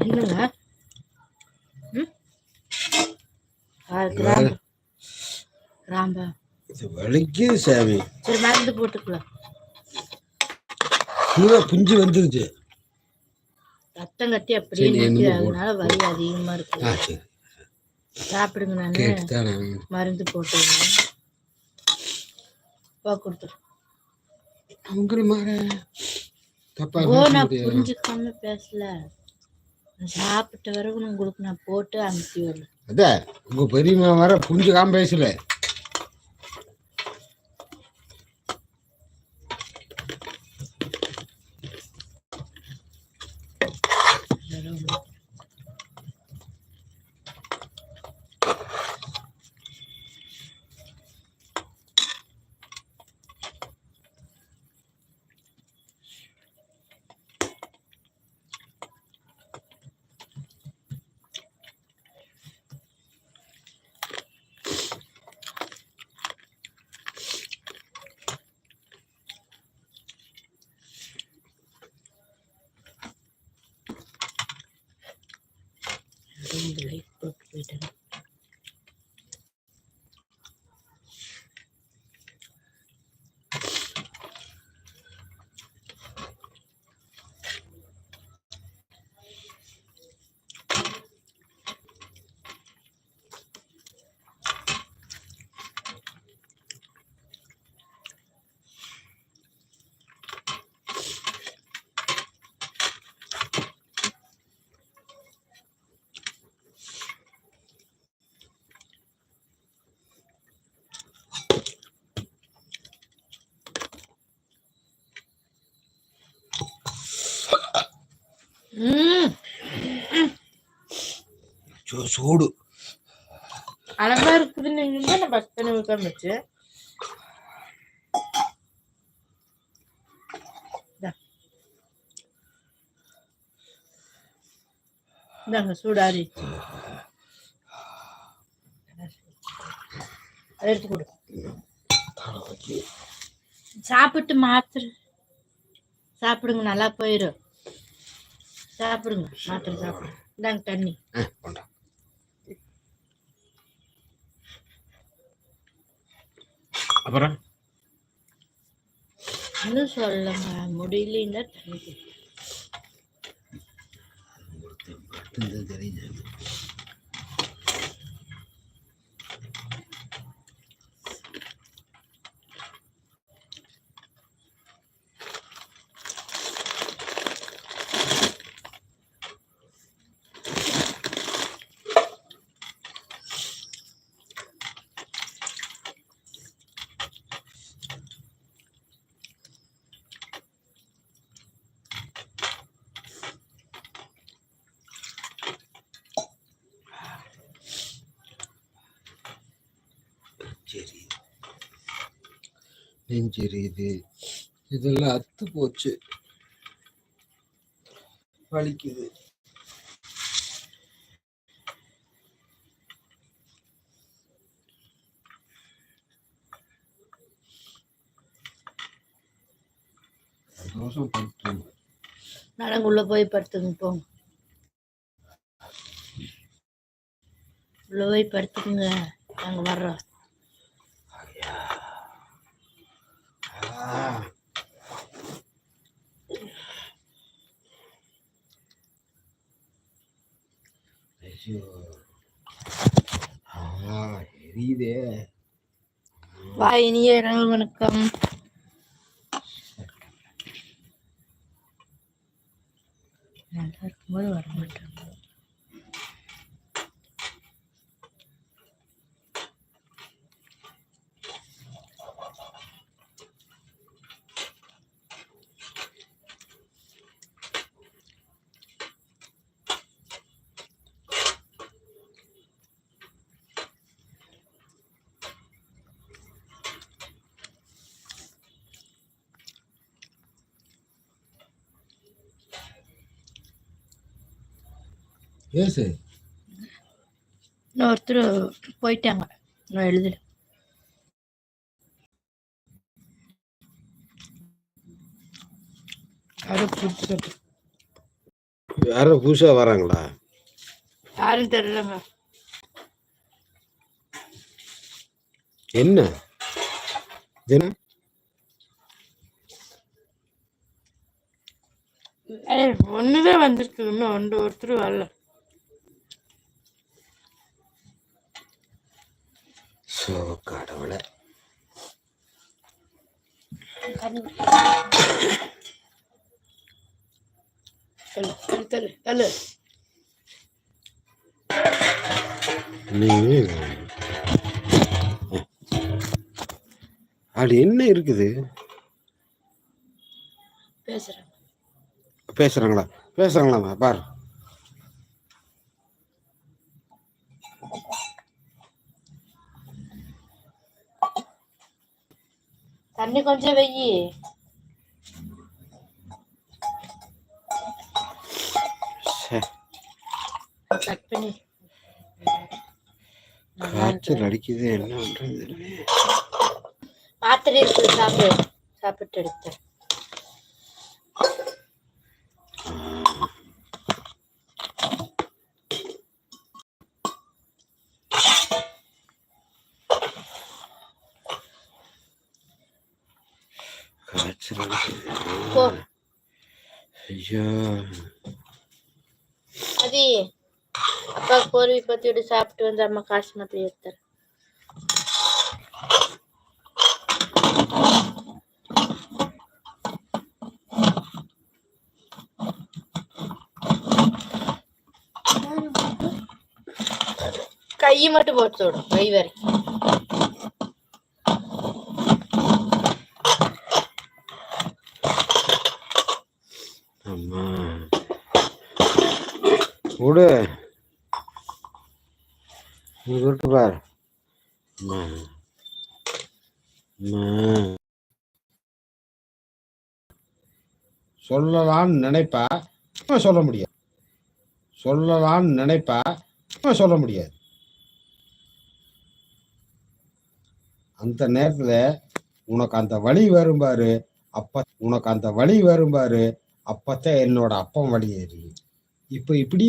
என்னங்க ம்? ஆ, கிராம்பு. கிராம்பா. இது வலிக்குது சாமி. சரி மருந்து போட்டுக்கலாம். புஞ்சு வந்துருச்சு. ரத்தம் கட்டி அப்படியே நிற்குது அதனால வலி அதிகமா இருக்கு. சாப்பிடுங்க நான். மருந்து போட்டுருங்க போ கொடுத்துரு. தப்பா. புரிஞ்சுக்காம பேசல. சாப்பிட்ட பிறகு உங்களுக்கு நான் போட்டு அனுப்பி வரல அதான் உங்க பெரியம்மா வர புரிஞ்சுக்காம பேசல. சூடு. அழகா இருக்குது நீங்க தான் பஸ் பண்ணி வைக்காம வச்சு இந்தாங்க சூடாரி. அதை எடுத்து கொடு. சாப்பிட்டு மாத்திரை. சாப்பிடுங்க நல்லா போயிடும் சாப்பிடுங்க மாத்திரை சாப்பிடுங்க. இந்தாங்க தண்ணி. அப்புறம்? இன்னும் சொல்லுங்க முடியலன்னா தண்ணி தெரியுது சரி நெஞ்செரியுது. இதெல்லாம் அத்து போச்சு. வலிக்குது. சந்தோஷம் உள்ள போய் படுத்துங்க போங்க. உள்ள போய் படுத்துக்குங்க. நாங்க வர்றோம். ஆ. ஐயோ. வா இனிய இரவு வணக்கம். நல்லா இருக்கும்போது வர மாட்டாங்க ஏசு இன்னொருத்தர் போயிட்டாங்க. நான் எழுதல. யாரும் புதுசாக வராங்களா? யாரும் தெரியலங்க. என்ன? என்ன? ஒண்ணுதான் வந்திருக்கு. இன்னும் ஒன்று ஒருத்தர் வரல. ஸோ கடவுளை அது என்ன இருக்குது? பேசுறேன். பேசுகிறாங்களா பேசுகிறாங்களா பாரு. தண்ணி கொஞ்சம் வெயி. சே கட் பண்ணி காய்ச்சல் அடிக்குது என்ன தெரியலையே. மாத்திரை சாப்பிடு. சாப்பிட்டு எடுத்தேன் காய்ச்சல் அடிக்குது போ ஐயோ. அது அப்பா கோர்வி பத்தியோட சாப்பிட்டு வந்து அம்மா காசு மட்டும் எடுத்தார். கை மட்டும் போட்டு விடும் கை வரைக்கும் அம்மா விடு பாரு. அம்மா அம்மா சொல்லலாம்னு நினைப்பா சொல்ல முடியாது. சொல்லலாம்னு நினைப்பா சொல்ல முடியாது. அந்த நேரத்துல உனக்கு அந்த வழி வரும் பாரு அப்ப உனக்கு அந்த வழி வரும் பாரு அப்பத்தான் என்னோட அப்பம் வழி எரியும் இப்ப இப்படி